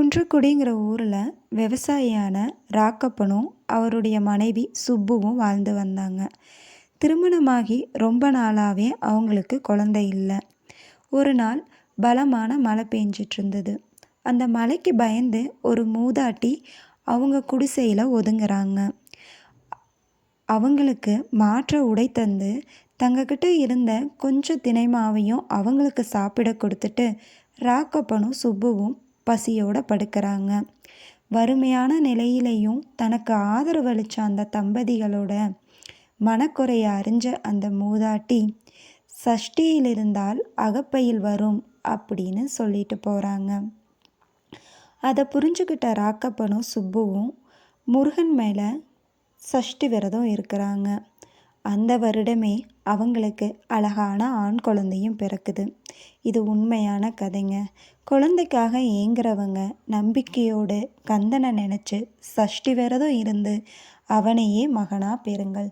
குன்றக்குடிங்கிற ஊரில் விவசாயியான ராக்கப்பனும் அவருடைய மனைவி சுப்புவும் வாழ்ந்து வந்தாங்க. திருமணமாகி ரொம்ப நாளாகவே அவங்களுக்கு குழந்தை இல்லை. ஒரு நாள் பலமான மழை பெஞ்சிட்டு இருந்தது அந்த மலைக்கு பயந்து ஒரு மூதாட்டி அவங்க குடிசையில் ஒதுங்குறாங்க. அவங்களுக்கு மாற்ற உடை தந்து தங்கக்கிட்ட இருந்த கொஞ்சம் தினைமாவையும் அவங்களுக்கு சாப்பிட கொடுத்துட்டு ராக்கப்பனும் சுப்புவும் பசியோடு படுக்கிறாங்க. வறுமையான நிலையிலையும் தனக்கு ஆதரவளித்த அந்த தம்பதிகளோட மனக்குறையை அறிஞ்ச அந்த மூதாட்டி சஷ்டியில் இருந்தால் அகப்பையில் வரும் அப்படின்னு சொல்லிட்டு போகிறாங்க அதை புரிஞ்சுக்கிட்ட ராக்கப்பனும் சுப்புவும் முருகன் மேலே சஷ்டி விரதம் இருக்கிறாங்க. அந்த வருடமே அவங்களுக்கு அழகான ஆண் குழந்தையும் பிறக்குது. இது உண்மையான கதைங்க. குழந்தைக்காக ஏங்குறவங்க நம்பிக்கையோடு கந்தனை நினச்சி சஷ்டி விரதம் இருந்து அவனையே மகனாக பெறுங்கள்.